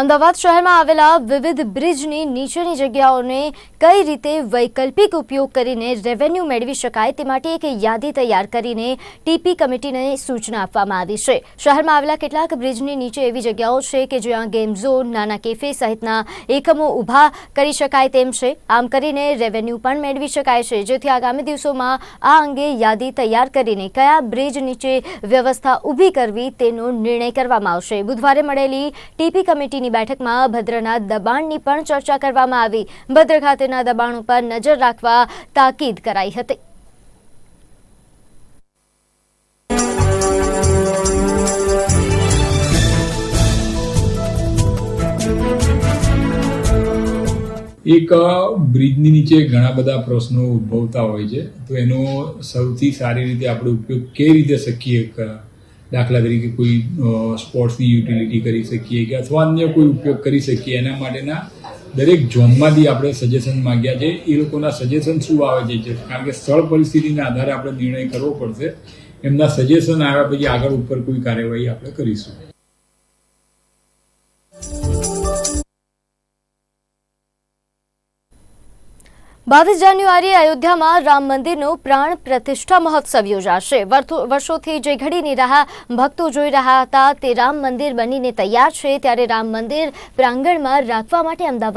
અમદાવાદ શહેરમાં આવેલા વિવિધ બ્રિજની નીચેની જગ્યાઓને કઈ રીતે વૈકલ્પિક ઉપયોગ કરીને રેવન્યુ મેળવી શકાય તે માટે એક યાદી તૈયાર કરીને ટીપી કમિટીને સૂચના આપવામાં આવી છે. શહેરમાં આવેલા કેટલાક બ્રિજની નીચે એવી જગ્યાઓ છે કે જ્યાં ગેમ ઝોન નાના કેફે સહિતના એકમો ઊભા કરી શકાય તેમ છે. આમ કરીને રેવન્યુ પણ મેળવી શકાય છે. જેથી આગામી દિવસોમાં આ અંગે યાદી તૈયાર કરીને કયા બ્રિજ નીચે વ્યવસ્થા ઊભી કરવી તેનો નિર્ણય કરવામાં આવશે. બુધવારે મળેલી ટીપી કમિટીની બેઠકમાં ભદ્રના દબાણની પણ ચર્ચા કરવામાં આવી. ભદ્ર ખાતેના દબાણ ઉપર નજર રાખવા તાકીદ કરાઈ હતી. એક બ્રિજની નીચે ઘણા બધા પ્રશ્નો ઉદ્ભવતા હોય છે. તો એનો સૌથી સારી રીતે આપણે ઉપયોગ કેવી રીતે શકીએ દાખલા તરીકે કોઈ સ્પોર્ટ્સની યુટિલિટી કરી શકીએ કે અથવા અન્ય કોઈ ઉપયોગ કરી શકીએ, એના માટેના દરેક ઝોનમાંથી આપણે સજેશન માંગ્યા છે. એ લોકોના સજેશન શું આવે છે? કારણ કે સ્થળ પરિસ્થિતિના આધારે આપણે નિર્ણય કરવો પડશે. એમના સજેશન આવ્યા પછી આગળ ઉપર કોઈ કાર્યવાહી આપણે કરીશું. બાવીસ જાન્યુઆરીએ અયોધ્યામાં રામ મંદિરનો પ્રાણ પ્રતિષ્ઠા મહોત્સવ યોજાશે. વર્ષોથી જે ઘડીની રાહ ભક્તો જોઈ રહ્યા હતા, તે રામ મંદિર બનીને તૈયાર છે. ત્યારે રામ મંદિર પ્રાંગણમાં રાખવા માટે અમદાવાદ